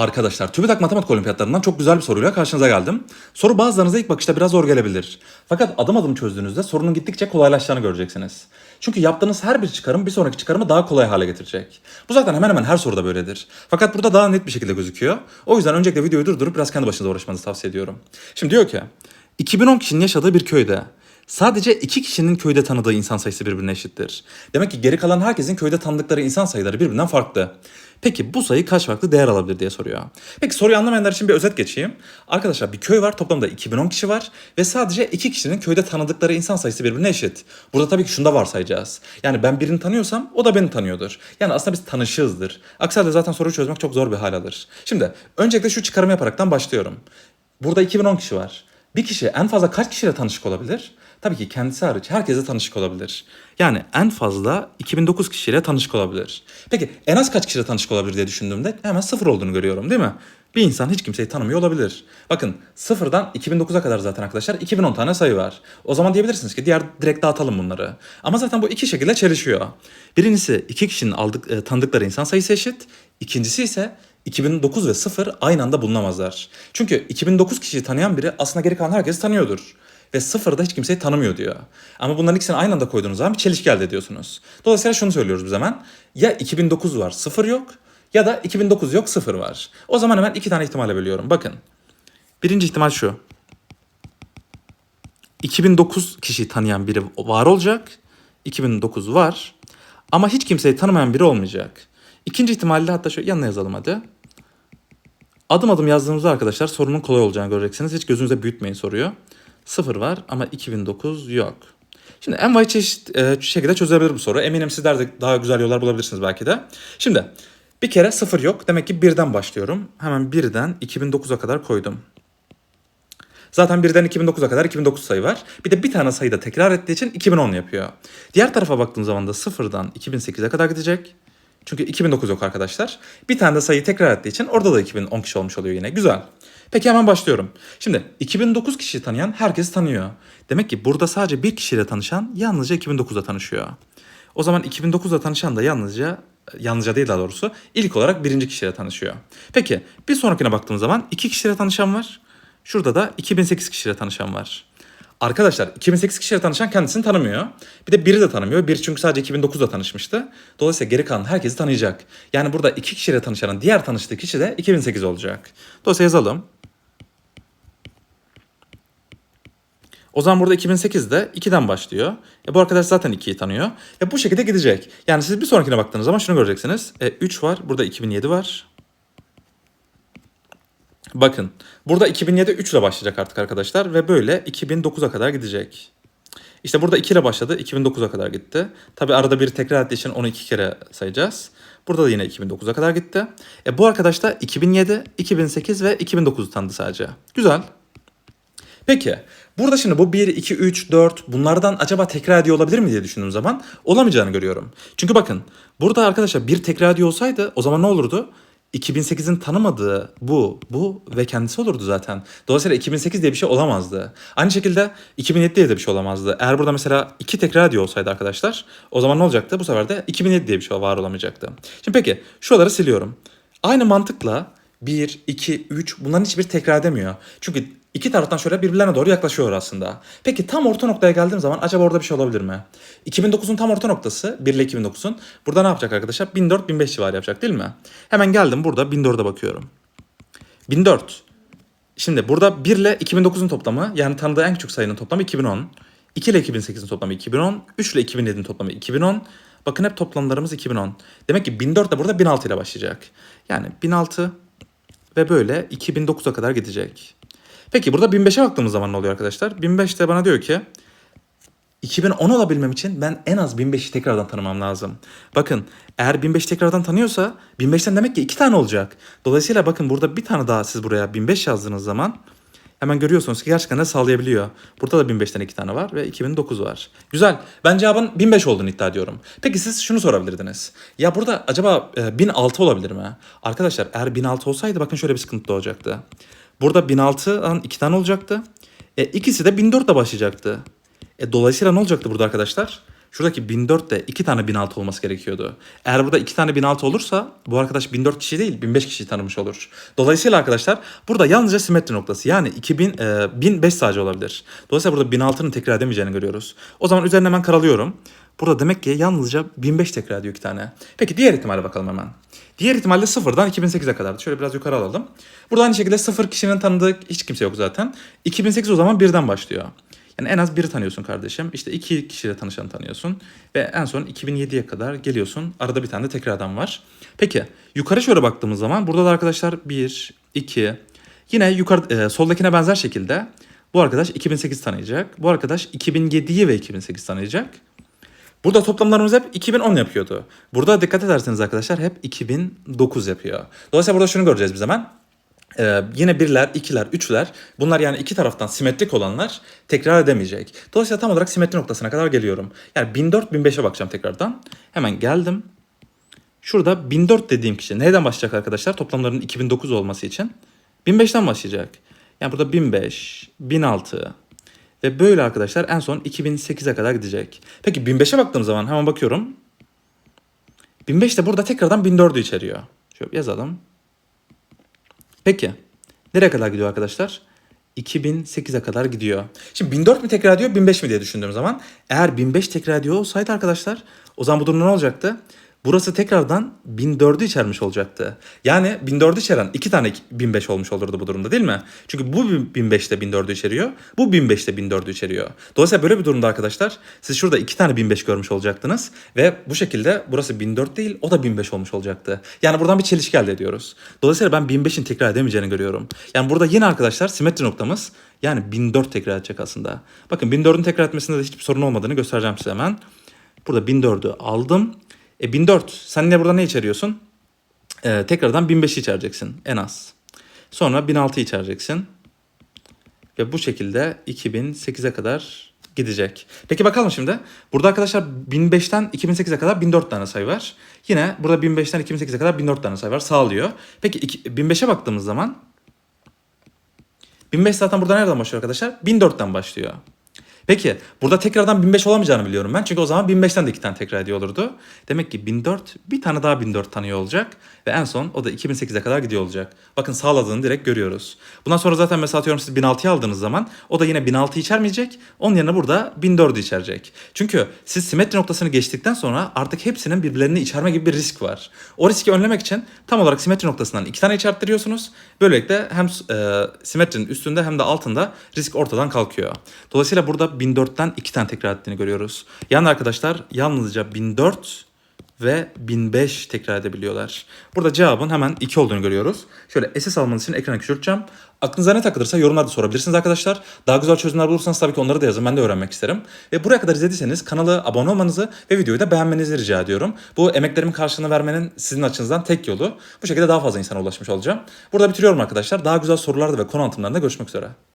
Arkadaşlar TÜBİTAK Matematik Olimpiyatlarından çok güzel bir soruyla karşınıza geldim. Soru bazılarınıza ilk bakışta biraz zor gelebilir. Fakat adım adım çözdüğünüzde sorunun gittikçe kolaylaşacağını göreceksiniz. Çünkü yaptığınız her bir çıkarım bir sonraki çıkarımı daha kolay hale getirecek. Bu zaten hemen hemen her soruda böyledir. Fakat burada daha net bir şekilde gözüküyor. O yüzden öncelikle videoyu durdurup biraz kendi başınıza uğraşmanızı tavsiye ediyorum. Şimdi diyor ki 2010 kişinin yaşadığı bir köyde Sadece iki kişinin köyde tanıdığı insan sayısı birbirine eşittir. Demek ki geri kalan herkesin köyde tanıdıkları insan sayıları birbirinden farklı. Peki bu sayı kaç farklı değer alabilir diye soruyor. Peki soruyu anlamayanlar için bir özet geçeyim. Arkadaşlar bir köy var toplamda 2010 kişi var ve sadece iki kişinin köyde tanıdıkları insan sayısı birbirine eşit. Burada tabii ki şunu da varsayacağız. Yani ben birini tanıyorsam o da beni tanıyordur. Yani aslında biz tanışığızdır. Aksi halde zaten soruyu çözmek çok zor bir hal alır. Şimdi öncelikle şu çıkarımı yaparaktan başlıyorum. Burada 2010 kişi var. Bir kişi en fazla kaç kişiyle tanışık olabilir? Tabii ki kendisi hariç herkese tanışık olabilir. Yani en fazla 2009 kişiyle tanışık olabilir. Peki en az kaç kişiyle tanışık olabilir diye düşündüğümde hemen sıfır olduğunu görüyorum değil mi? Bir insan hiç kimseyi tanımıyor olabilir. Bakın sıfırdan 2009'a kadar zaten arkadaşlar 2010 tane sayı var. O zaman diyebilirsiniz ki diğer direkt dağıtalım bunları. Ama zaten bu iki şekilde çelişiyor. Birincisi iki kişinin aldık, e, tanıdıkları insan sayısı eşit. İkincisi ise 2009 ve 0 aynı anda bulunamazlar. Çünkü 2009 kişiyi tanıyan biri aslında geri kalan herkesi tanıyordur ve sıfırda hiç kimseyi tanımıyor diyor. Ama bunların ikisini aynı anda koyduğunuz zaman bir çelişki elde ediyorsunuz. Dolayısıyla şunu söylüyoruz biz hemen. Ya 2009 var sıfır yok ya da 2009 yok sıfır var. O zaman hemen iki tane ihtimale bölüyorum. Bakın. Birinci ihtimal şu. 2009 kişiyi tanıyan biri var olacak. 2009 var. Ama hiç kimseyi tanımayan biri olmayacak. İkinci ihtimalle hatta şöyle yanına yazalım hadi. Adım adım yazdığımızda arkadaşlar sorunun kolay olacağını göreceksiniz. Hiç gözünüze büyütmeyin soruyor. 0 var ama 2009 yok. Şimdi en vay çeşit e, şekilde çözebilirim soru. Eminim sizler de daha güzel yollar bulabilirsiniz belki de. Şimdi bir kere 0 yok. Demek ki 1'den başlıyorum. Hemen 1'den 2009'a kadar koydum. Zaten 1'den 2009'a kadar 2009 sayı var. Bir de bir tane sayı da tekrar ettiği için 2010 yapıyor. Diğer tarafa baktığım zaman da 0'dan 2008'e kadar gidecek. Çünkü 2009 yok arkadaşlar. Bir tane de sayı tekrar ettiği için orada da 2010 kişi olmuş oluyor yine. Güzel. Peki hemen başlıyorum. Şimdi 2009 kişiyi tanıyan herkes tanıyor. Demek ki burada sadece bir kişiyle tanışan yalnızca 2009'da tanışıyor. O zaman 2009'da tanışan da yalnızca yalnızca değil daha doğrusu ilk olarak birinci kişiyle tanışıyor. Peki bir sonrakine baktığım zaman iki kişiyle tanışan var. Şurada da 2008 kişiyle tanışan var. Arkadaşlar 2008 kişiyle tanışan kendisini tanımıyor. Bir de biri de tanımıyor. Biri çünkü sadece 2009'da tanışmıştı. Dolayısıyla geri kalan herkesi tanıyacak. Yani burada iki kişiyle tanışanın diğer tanıştığı kişi de 2008 olacak. Dolayısıyla yazalım. O zaman burada 2008'de 2'den başlıyor. E bu arkadaş zaten 2'yi tanıyor. E bu şekilde gidecek. Yani siz bir sonrakine baktığınız zaman şunu göreceksiniz. E 3 var. Burada 2007 var. Bakın burada 2007 3 ile başlayacak artık arkadaşlar ve böyle 2009'a kadar gidecek. İşte burada 2 ile başladı 2009'a kadar gitti. Tabi arada bir tekrar ettiği için onu 2 kere sayacağız. Burada da yine 2009'a kadar gitti. E bu arkadaş da 2007, 2008 ve 2009'u tanıdı sadece. Güzel. Peki burada şimdi bu 1, 2, 3, 4 bunlardan acaba tekrar ediyor olabilir mi diye düşündüğüm zaman olamayacağını görüyorum. Çünkü bakın burada arkadaşlar bir tekrar ediyor olsaydı o zaman ne olurdu? 2008'in tanımadığı bu, bu ve kendisi olurdu zaten. Dolayısıyla 2008 diye bir şey olamazdı. Aynı şekilde 2007 diye de bir şey olamazdı. Eğer burada mesela iki tekrar ediyor olsaydı arkadaşlar o zaman ne olacaktı? Bu sefer de 2007 diye bir şey var olamayacaktı. Şimdi peki şuraları siliyorum. Aynı mantıkla 1, 2, 3 bunların hiçbir tekrar edemiyor. Çünkü iki taraftan şöyle birbirlerine doğru yaklaşıyor aslında. Peki tam orta noktaya geldiğim zaman acaba orada bir şey olabilir mi? 2009'un tam orta noktası 1 ile 2009'un. Burada ne yapacak arkadaşlar? 1004-1005 civarı yapacak değil mi? Hemen geldim burada 1004'e bakıyorum. 1004. Şimdi burada 1 ile 2009'un toplamı yani tanıdığı en küçük sayının toplamı 2010. 2 ile 2008'in toplamı 2010. 3 ile 2007'in toplamı 2010. Bakın hep toplamlarımız 2010. Demek ki 1004 de burada 1006 ile başlayacak. Yani 1006 ve böyle 2009'a kadar gidecek. Peki burada 1005'e baktığımız zaman ne oluyor arkadaşlar? 1005 de bana diyor ki 2010 olabilmem için ben en az 1005'i tekrardan tanımam lazım. Bakın eğer 1005 tekrardan tanıyorsa 1005'ten demek ki iki tane olacak. Dolayısıyla bakın burada bir tane daha siz buraya 1005 yazdığınız zaman hemen görüyorsunuz ki gerçekten de sağlayabiliyor. Burada da 1005'ten iki tane var ve 2009 var. Güzel. Ben cevabın 1005 olduğunu iddia ediyorum. Peki siz şunu sorabilirdiniz. Ya burada acaba e, 1006 olabilir mi? Arkadaşlar eğer 1006 olsaydı bakın şöyle bir sıkıntı doğacaktı. Burada 1006'dan iki tane olacaktı. E, ikisi de 1004'le başlayacaktı. E, dolayısıyla ne olacaktı burada arkadaşlar? Şuradaki 1004 de 2 tane 1006 olması gerekiyordu. Eğer burada 2 tane 1006 olursa bu arkadaş 1004 kişi değil 1005 kişiyi tanımış olur. Dolayısıyla arkadaşlar burada yalnızca simetri noktası yani 2000, e, 1005 sadece olabilir. Dolayısıyla burada 1006'nın tekrar edemeyeceğini görüyoruz. O zaman üzerine hemen karalıyorum. Burada demek ki yalnızca 1005 tekrar ediyor iki tane. Peki diğer ihtimale bakalım hemen. Diğer ihtimalle sıfırdan 2008'e kadardı. Şöyle biraz yukarı alalım. Burada aynı şekilde sıfır kişinin tanıdığı hiç kimse yok zaten. 2008 o zaman birden başlıyor. Yani en az biri tanıyorsun kardeşim. İşte iki kişiyle tanışanı tanıyorsun. Ve en son 2007'ye kadar geliyorsun. Arada bir tane de tekrardan var. Peki yukarı şöyle baktığımız zaman burada da arkadaşlar 1, 2. Yine yukarı e, soldakine benzer şekilde bu arkadaş 2008 tanıyacak. Bu arkadaş 2007'yi ve 2008 tanıyacak. Burada toplamlarımız hep 2010 yapıyordu. Burada dikkat ederseniz arkadaşlar hep 2009 yapıyor. Dolayısıyla burada şunu göreceğiz biz hemen. Ee, yine birler, ikiler, üçler bunlar yani iki taraftan simetrik olanlar tekrar edemeyecek. Dolayısıyla tam olarak simetri noktasına kadar geliyorum. Yani 1004-1005'e bakacağım tekrardan. Hemen geldim. Şurada 1004 dediğim kişi neyden başlayacak arkadaşlar? Toplamlarının 2009 olması için 1005'ten başlayacak. Yani burada 1005, 1006 ve böyle arkadaşlar en son 2008'e kadar gidecek. Peki 1005'e baktığım zaman hemen bakıyorum. 1005 de burada tekrardan 1004'ü içeriyor. Şöyle yazalım. Peki. Nereye kadar gidiyor arkadaşlar? 2008'e kadar gidiyor. Şimdi 1004 mi tekrar ediyor 1005 mi diye düşündüğüm zaman eğer 1005 tekrar ediyor olsaydı arkadaşlar o zaman bu durumda ne olacaktı? Burası tekrardan 1004'ü içermiş olacaktı. Yani 1004'ü içeren iki tane 1005 olmuş olurdu bu durumda değil mi? Çünkü bu 1005 de 1004'ü içeriyor. Bu 1005 de 1004'ü içeriyor. Dolayısıyla böyle bir durumda arkadaşlar siz şurada iki tane 1005 görmüş olacaktınız. Ve bu şekilde burası 1004 değil o da 1005 olmuş olacaktı. Yani buradan bir çelişki elde ediyoruz. Dolayısıyla ben 1005'in tekrar edemeyeceğini görüyorum. Yani burada yine arkadaşlar simetri noktamız yani 1004 tekrar edecek aslında. Bakın 1004'ün tekrar etmesinde de hiçbir sorun olmadığını göstereceğim size hemen. Burada 1004'ü aldım. E 1004 sen ne burada ne içeriyorsun? Ee, tekrardan 1005'i içereceksin en az. Sonra 1006'yı içereceksin. Ve bu şekilde 2008'e kadar gidecek. Peki bakalım şimdi. Burada arkadaşlar 1005'ten 2008'e kadar 1004 tane sayı var. Yine burada 1005'ten 2008'e kadar 1004 tane sayı var. Sağlıyor. Peki iki- 1005'e baktığımız zaman 1005 zaten burada nereden başlıyor arkadaşlar? 1004'ten başlıyor. Peki burada tekrardan 1005 olamayacağını biliyorum ben. Çünkü o zaman 1005'ten de iki tane tekrar ediyor olurdu. Demek ki 1004 bir tane daha 1004 tanıyor olacak. Ve en son o da 2008'e kadar gidiyor olacak. Bakın sağladığını direkt görüyoruz. Bundan sonra zaten mesela atıyorum siz 1006'yı aldığınız zaman o da yine 1006'yı içermeyecek. Onun yerine burada 1004'ü içerecek. Çünkü siz simetri noktasını geçtikten sonra artık hepsinin birbirlerini içerme gibi bir risk var. O riski önlemek için tam olarak simetri noktasından iki tane içerttiriyorsunuz. Böylelikle hem e, simetrinin üstünde hem de altında risk ortadan kalkıyor. Dolayısıyla burada 1004'ten iki tane tekrar ettiğini görüyoruz. Yani arkadaşlar yalnızca 1004 ve 1005 tekrar edebiliyorlar. Burada cevabın hemen 2 olduğunu görüyoruz. Şöyle SS almanız için ekranı küçülteceğim. Aklınıza ne takılırsa yorumlarda sorabilirsiniz arkadaşlar. Daha güzel çözümler bulursanız tabii ki onları da yazın. Ben de öğrenmek isterim. Ve buraya kadar izlediyseniz kanala abone olmanızı ve videoyu da beğenmenizi rica ediyorum. Bu emeklerimin karşılığını vermenin sizin açınızdan tek yolu. Bu şekilde daha fazla insana ulaşmış olacağım. Burada bitiriyorum arkadaşlar. Daha güzel sorularda ve konu anlatımlarında görüşmek üzere.